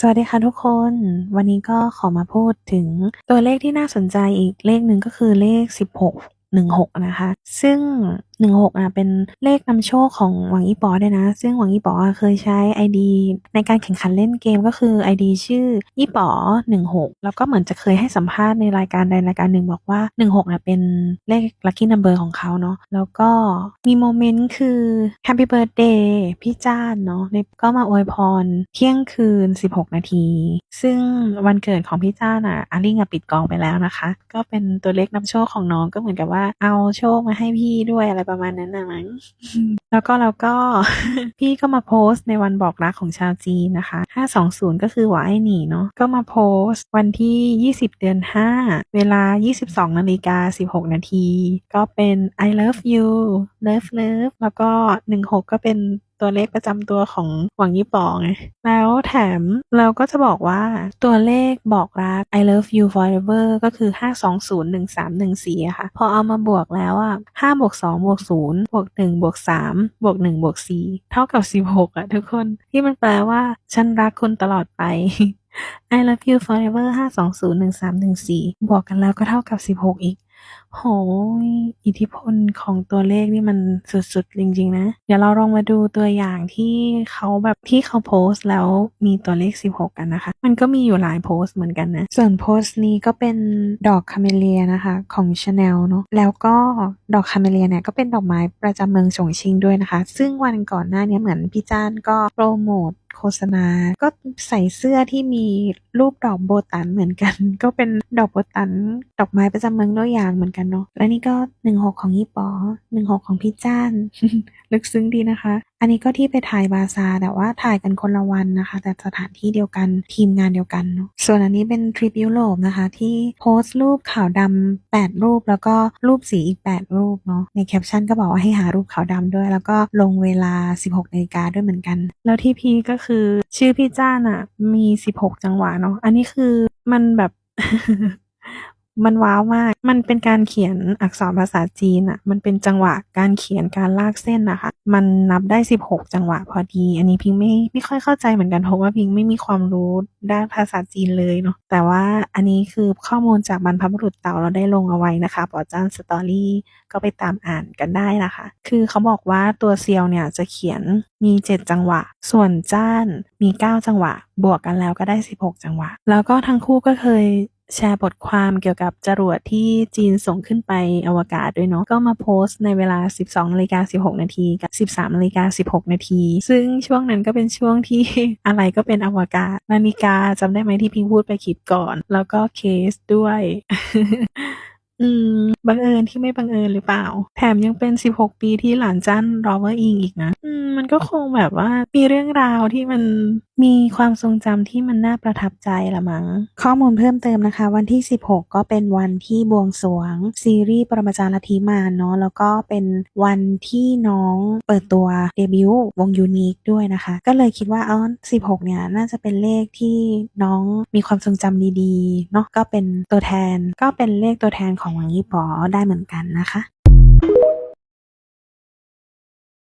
สวัสดีค่ะทุกคน วันนี้ก็ขอมาพูดถึงตัวเลขที่น่าสนใจอีกเลขหนึ่งก็คือเลข 16 16 นะคะ ซึ่ง 16อะเป็นเลขนำโชคของหวังอีป๋อด้วยนะ ซึ่งหวังอีป๋อเคยใช้ ID ในการแข่งขันเล่นเกมก็คือ ID ชื่ออีป๋อ16 แล้วก็เหมือนจะเคยให้สัมภาษณ์ในรายการใดรายการหนึ่งบอกว่า 16อะเป็นเลข lucky number ของเขาเนาะแล้วก็มีโมเมนต์คือ Happy Birthday พี่จ้านเนาะก็มาอวยพรเที่ยงคืน 16 นาที ซึ่งวันเกิดของพี่จ้านอะอาลิงอะปิดกองไปแล้วนะคะ ก็เป็นตัวเลขนำโชคของน้องก็เหมือนกับว่าเอาโชคมาให้พี่ด้วยอะไรประมาณนั้นนะมั้งแล้วก็เราก็พี่ก็มาโพสต์ในวันบอกรักของชาวจีนนะคะ 520 ก็คือหวาไอหนีเนาะก็มาโพสต์วันที่ 20 เดือน 5 เวลา 22นาฬิกา16 นาที ก็เป็น I love you love love แล้วก็ 16 ก็เป็น ตัวเลขประจำตัวของหวังยี่ปอไงแล้วแถมเราก็จะบอกว่าตัวเลขบอกรัก I love you forever ก็คือ 5201314อะค่ะ พอเอามาบวกแล้วอะ5บวก2บวก0บวก1บวก3บวก1บวก4เท่ากับ 16อะทุกคนที่มันแปลว่า ฉันรักคุณตลอดไป I love you forever 5201314บวกกันแล้วก็เท่ากับ 16 อีก โหยอิทธิพลของตัวเลขนี่มันสุดๆ จริง ๆ นะ เดี๋ยวเราลองมาดูตัวอย่างที่เขาแบบที่เขาโพสต์แล้วมีตัวเลข 16 กันนะคะ มันก็มีอยู่หลายโพสต์เหมือนกันนะ ส่วนโพสต์นี้ก็เป็นดอกคาเมเลียนะคะ ของ Chanel เนาะแล้วก็ดอกคาเมเลียเนี่ยก็เป็นดอกไม้ประจำเมืองฉงชิงด้วยนะคะ ซึ่งวันก่อนหน้านี้เหมือนพี่จ้านก็โปรโมท โฆษณา ก็ใส่เสื้อที่มีรูปดอกโบตันเหมือนกัน ก็เป็นดอกโบตัน ดอกไม้ประจำเมืองด้วยยางเหมือนกันเนาะ และนี่ก็ 16 ของยี่ปอ 16 ของพี่จ้าน ลึกซึ้งดีนะคะ อันนี้ก็ที่ไปถ่ายบาซาแต่ว่าถ่ายกันคนละวันนะคะ แต่สถานที่เดียวกันทีมงานเดียวกันเนาะส่วนอันนี้เป็นทริปยุโรปนะคะ ที่โพสต์รูปขาวดำ8รูปแล้วก็รูปสีอีก 8 รูปเนาะ ในแคปชั่นก็บอกว่าให้หารูปขาวดำด้วย แล้วก็ลงเวลา 16นาฬิกาด้วยเหมือนกัน แล้วที่พีก็คือชื่อพี่จ้านอะมีสิบหกจังหวะเนาะอันนี้คือมันแบบมันว้าวมาก มันเป็นการเขียนอักษรภาษาจีนอะมันเป็นจังหวะการเขียนการลากเส้นนะคะ มันนับได้16จังหวะพอดี อันนี้พิงไม่ไม่ค่อยเข้าใจเหมือนกันเพราะว่าพิงไม่มีความรู้ด้านภาษาจีนเลยเนาะแต่ว่าอันนี้คือข้อมูลจากบรรพบุรุษเต่าเราได้ลงเอาไว้นะคะปอจ้านสตอรี่ก็ไปตามอ่านกันได้นะคะ คือเขาบอกว่าตัวเซียวเนี่ยจะเขียนมี7จังหวะ ส่วนจ้านมี9จังหวะ บวกกันแล้วก็ได้16จังหวะ แล้วก็ทั้งคู่ก็เคย แชร์บทความเกี่ยวกับจรวดที่จีนส่งขึ้นไปอวกาศด้วยเนาะก็มาโพสต์ในเวลา 12นาฬิกา16 นาทีกับ 13นาฬิกา16 นาที ซึ่งช่วงนั้นก็เป็นช่วงที่อะไรก็เป็นอวกาศ นาฬิกาจำได้ไหมที่พิงพูดไปคลิปก่อน แล้วก็เคสด้วย อืม บังเอิญที่ไม่บังเอิญหรือเปล่า แถมยังเป็น 16 ปีที่หลานจันรอเวอร์อิงอีกนะ อืม มันก็คงแบบว่ามีเรื่องราวที่มัน มีความทรงจำที่มันน่าประทับใจละมั้ง ข้อมูลเพิ่มเติมนะคะ วันที่ 16 ก็เป็นวันที่บวงสรวง ซีรีส์ปรมาจารย์ลัทธิมารเนาะแล้วก็เป็นวันที่น้องเปิดตัวเดบิวต์วงยูนิคด้วยนะคะ ก็เลยคิดว่าเออ16 เนี่ยน่าจะเป็นเลขที่น้องมีความทรงจำดีๆเนาะก็เป็นตัวแทนก็เป็นเลขตัวแทนของวังยี่ป๋อได้เหมือนกันนะคะ